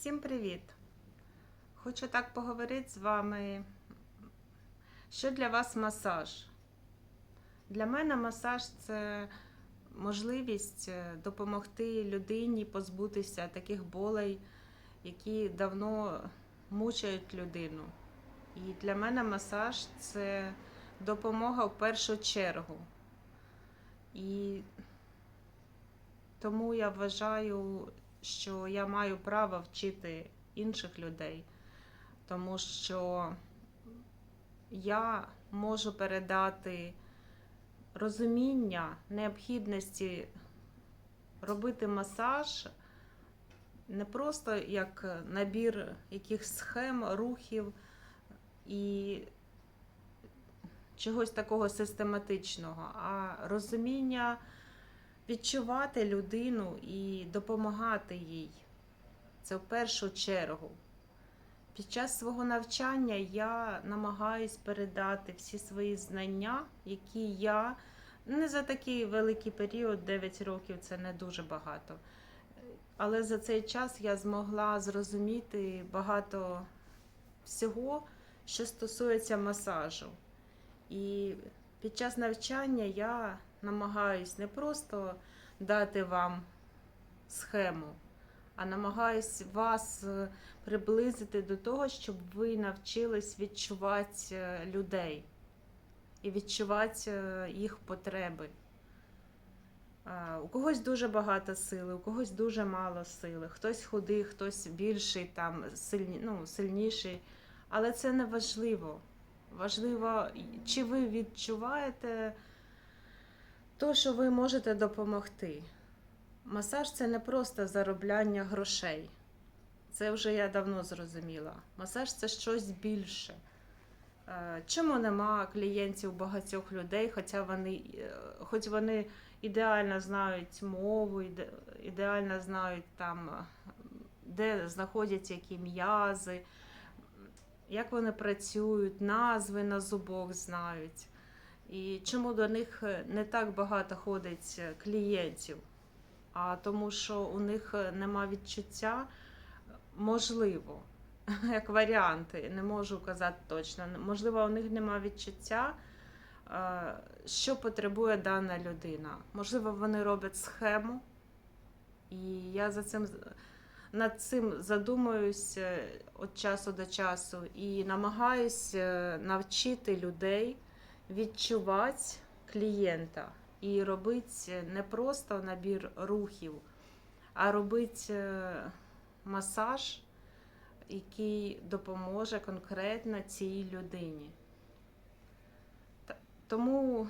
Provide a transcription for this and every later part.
Всім привіт! Хочу так поговорити з вами. Що для вас масаж? Для мене масаж це можливість е, допомогти людині позбутися таких болей, які давно мучають людину. І для мене масаж це допомога в першу чергу. І тому я вважаю, що я маю право вчити інших людей, тому що я можу передати розуміння необхідності робити масаж не просто як набір якихось схем, рухів і чогось такого систематичного, а розуміння відчувати людину і допомагати їй. Це в першу чергу. Під час свого навчання я намагаюсь передати всі свої знання, які я не за такий великий період, 9 років це не дуже багато. Але за цей час я змогла зрозуміти багато всього, що стосується масажу. І під час навчання я намагаюсь не просто дати вам схему, а намагаюсь вас е, приблизити до того, щоб ви навчились відчувати е, людей і відчувати е, їх потреби. У когось дуже багато сили, у когось дуже мало сили, хтось худий, хтось більший, там, сильні, ну, сильніший. Але це не важливо. Важливо, чи ви відчуваєте то, що ви можете допомогти. Масаж це не просто заробляння грошей. Це вже я давно зрозуміла. Масаж це щось більше. Е, Чому нема клієнтів багатьох людей, хоча вони, е, хоч вони ідеально знають мову, ідеально знають там, е, де знаходяться які м'язи, як вони працюють, назви на зубок знають. І чому до них е, не так багато ходить е, клієнтів? А тому, що у них е, нема відчуття, можливо, як варіанти, не можу казати точно. Можливо, у них нема відчуття, що потребує дана людина. Можливо, вони роблять схему, і я за цим над цим задумуюсь від часу до часу і намагаюсь е, навчити людей відчувати клієнта і робити не просто набір рухів, а робити е, масаж, який допоможе конкретно цій людині. Тому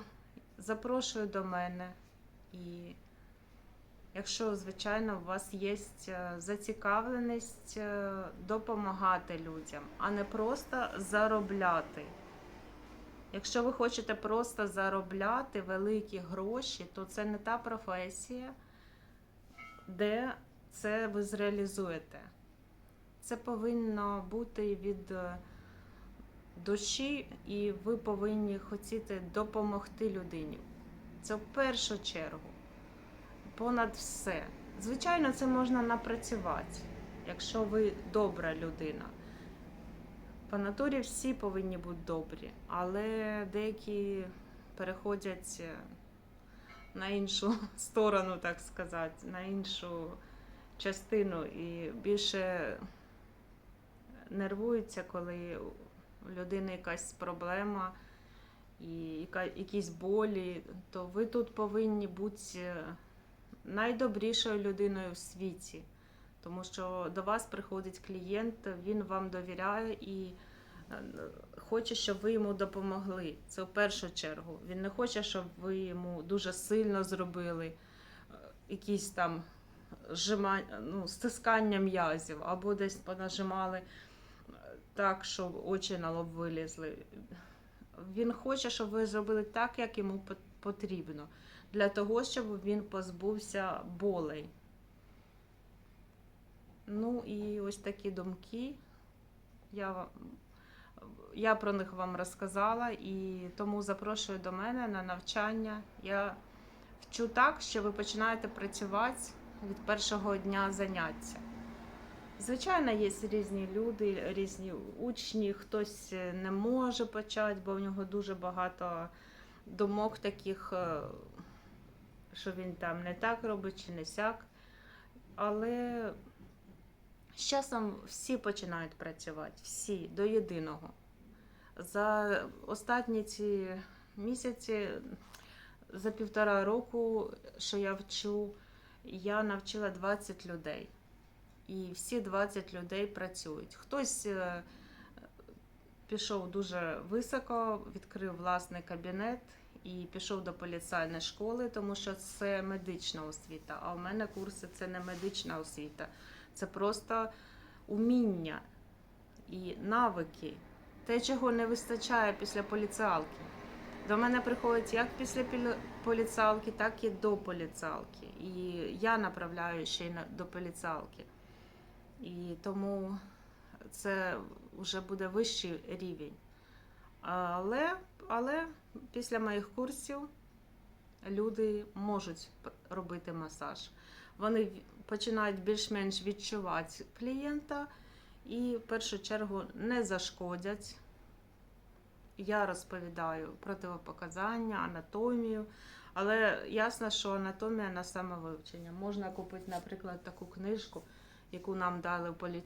запрошую до мене і. Якщо, звичайно, у вас є е, зацікавленість е, допомагати людям, а не просто заробляти. Якщо ви хочете просто заробляти великі гроші, то це не та професія, де це ви зреалізуєте. Це повинно бути від е, душі, і ви повинні хотіти допомогти людині. Це в першу чергу понад все. Звичайно, це можна напрацювати, якщо ви добра людина. По натурі всі повинні бути добрі, але деякі переходять е, на іншу сторону, так сказати, на іншу частину і більше нервуються, коли у людини якась проблема і якісь болі, то ви тут повинні бути е, найдобрішою людиною в світі. Тому що до вас приходить клієнт, він вам довіряє і е, хоче, щоб ви йому допомогли. Це в першу чергу. Він не хоче, щоб ви йому дуже сильно зробили е, якісь там ну, стискання м'язів, або десь понажимали е, так, щоб очі на лоб вилізли. Він хоче, щоб ви зробили так, як йому потрібно для того, щоб він позбувся болей. Ну і ось такі думки. Я, я про них вам розказала і тому запрошую до мене на навчання. Я вчу так, що ви починаєте працювати від першого дня заняття. Звичайно, є різні люди, різні учні. Хтось е, не може почати, бо в нього дуже багато думок таких, е, що він там не так робить чи не сяк. Але з часом всі починають працювати, всі до єдиного. За останні ці місяці, за півтора року, що я вчу, я навчила 20 людей. І всі 20 людей працюють. Хтось е, пішов дуже високо, відкрив власний кабінет і пішов до поліцейної школи, тому що це медична освіта. А у мене курси це не медична освіта, це просто уміння і навики. Те, чого не вистачає після поліціалки. До мене приходять як після поліціалки, так і до поліціалки. І я направляю ще й до поліціалки. І тому це вже буде вищий рівень. Але, але після моїх курсів люди можуть робити масаж. Вони починають більш-менш відчувати клієнта і в першу чергу не зашкодять. Я розповідаю противопоказання, анатомію, але ясно, що анатомія на самовивчення. Можна купити, наприклад, таку книжку, яку нам дали в полі-